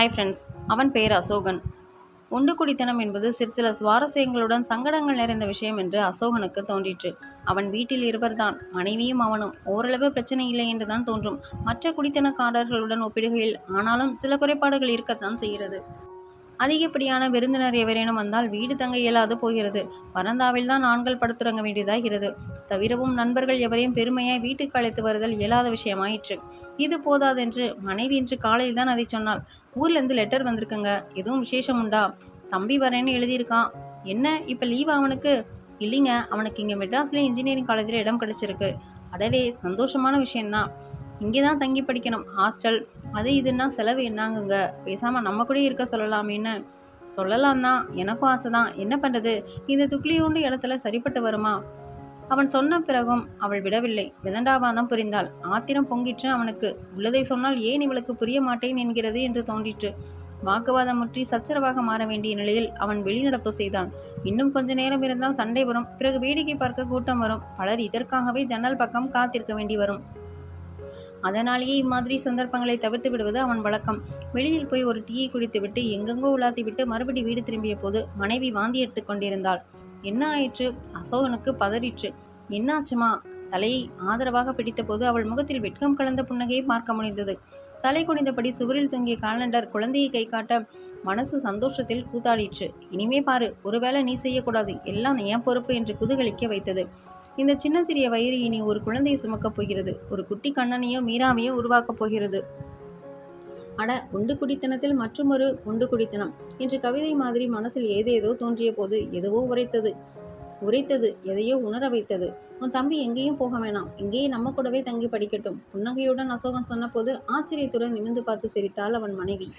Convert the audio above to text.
Hi friends அவன் பெயர் அசோகன். உண்டு குடித்தனம் என்பது சிறு சில சுவாரஸ்யங்களுடன் சங்கடங்கள் நிறைந்த விஷயம் என்று அசோகனுக்கு தோன்றிற்று. அவன் வீட்டில் இருவர்தான். மனைவியும் அவனும். ஓரளவு பிரச்சனை இல்லை என்றுதான் தோன்றும். மற்ற குடித்தனக்காரர்களுடன் ஒப்பிடுகையில் ஆனாலும் சில குறைபாடுகள் இருக்கத்தான் செய்கிறது. அதிகப்படியான விருந்தினர் எவரேனும் வந்தால் வீடு தங்க இயலாது போகிறது. வறந்தாவில் தான் ஆண்கள் படுத்துறங்க வேண்டியதாகிறது. தவிரவும் நண்பர்கள் எவரையும் பெருமையாய் வீட்டுக்கு அழைத்து வருதல் இயலாத விஷயமாயிற்று. இது போதாதென்று மனைவி இன்று காலையில் தான் அதை சொன்னாள். ஊர்லேருந்து லெட்டர் வந்திருக்குங்க. எதுவும் விசேஷம் உண்டா? தம்பி வரேன்னு எழுதியிருக்கான். என்ன? இப்போ லீவ் அவனுக்கு? இல்லைங்க. அவனுக்கு இங்கே மெட்ராஸ்லேயே இன்ஜினியரிங் காலேஜில் இடம் கிடச்சிருக்கு. அடடே சந்தோஷமான விஷயந்தான் இங்கே தான் தங்கி படிக்கணும். ஹாஸ்டல் அது இதுன்னா செலவு என்னாங்குங்க? பேசாமல் நம்ம கூட இருக்க சொல்லலாமேன்னு சொல்லலாம் தான் எனக்கும் ஆசை தான் என்ன பண்ணுறது இந்த துக்ளியோண்டு இடத்துல சரிப்பட்டு வருமா? அவன் சொன்ன பிறகும் அவள் விடவில்லை. விதண்டாவாதம் புரிந்தாள். ஆத்திரம் பொங்கிற்று அவனுக்கு. உள்ளதை சொன்னால் ஏன் இவளுக்கு புரிய மாட்டேன் என்கிறது என்று தோன்றிற்று. வாக்குவாதம் முற்றி சச்சரவாக மாற வேண்டிய நிலையில் அவன் வெளிநடப்பு செய்தான். இன்னும் கொஞ்ச நேரம் இருந்தால் சண்டை வரும். பிறகு வேடிக்கை பார்க்க கூட்டம் வரும். பலர் இதற்காகவே ஜன்னல் பக்கம் காத்திருக்க வேண்டி வரும். அதனாலேயே இம்மாதிரி சந்தர்ப்பங்களை தவிர்த்து விடுவது அவன் வழக்கம். வெளியில் போய் ஒரு டீயை குடித்துவிட்டு எங்கெங்கோ உலாத்தி விட்டு மறுபடி வீடு திரும்பிய போது மனைவி வாந்தி எடுத்து கொண்டிருந்தாள். என்ன ஆயிற்று? அசோகனுக்கு பதறிற்று. என்னாச்சுமா? தலையை ஆதரவாக பிடித்தபோது அவள் முகத்தில் வெட்கம் கலந்த புன்னகையை பார்க்க முடிந்தது தலை குனிந்தபடி சுவரில் தொங்கிய காலண்டர் குழந்தையை கை காட்ட மனசு சந்தோஷத்தில் கூத்தாடிற்று. இனிமே பாரு ஒருவேளை நீ செய்யக்கூடாது. எல்லாம் என் பொறுப்பு என்று குதூகலிக்க வைத்தது. இந்த சின்ன சிறிய வயிறு இனி ஒரு குழந்தையை சுமக்கப் போகிறது. ஒரு குட்டி கண்ணனையோ மீராமையோ உருவாக்கப் போகிறது. அட உண்டு குடித்தனத்தில் மற்றுமொரு உண்டு குடித்தனம். என்று கவிதை மாதிரி மனசில் ஏதேதோ தோன்றிய போது எதுவோ உரைத்தது. உரைத்தது எதையோ உணர வைத்தது. உன் தம்பி எங்கேயும் போக வேணாம். இங்கேயே நம்ம கூடவே தங்கி படிக்கட்டும். புன்னகையுடன் அசோகன் சொன்னபோது ஆச்சரியத்துடன் நிமிர்ந்து பார்த்து சிரித்தாள் அவன் மனைவி.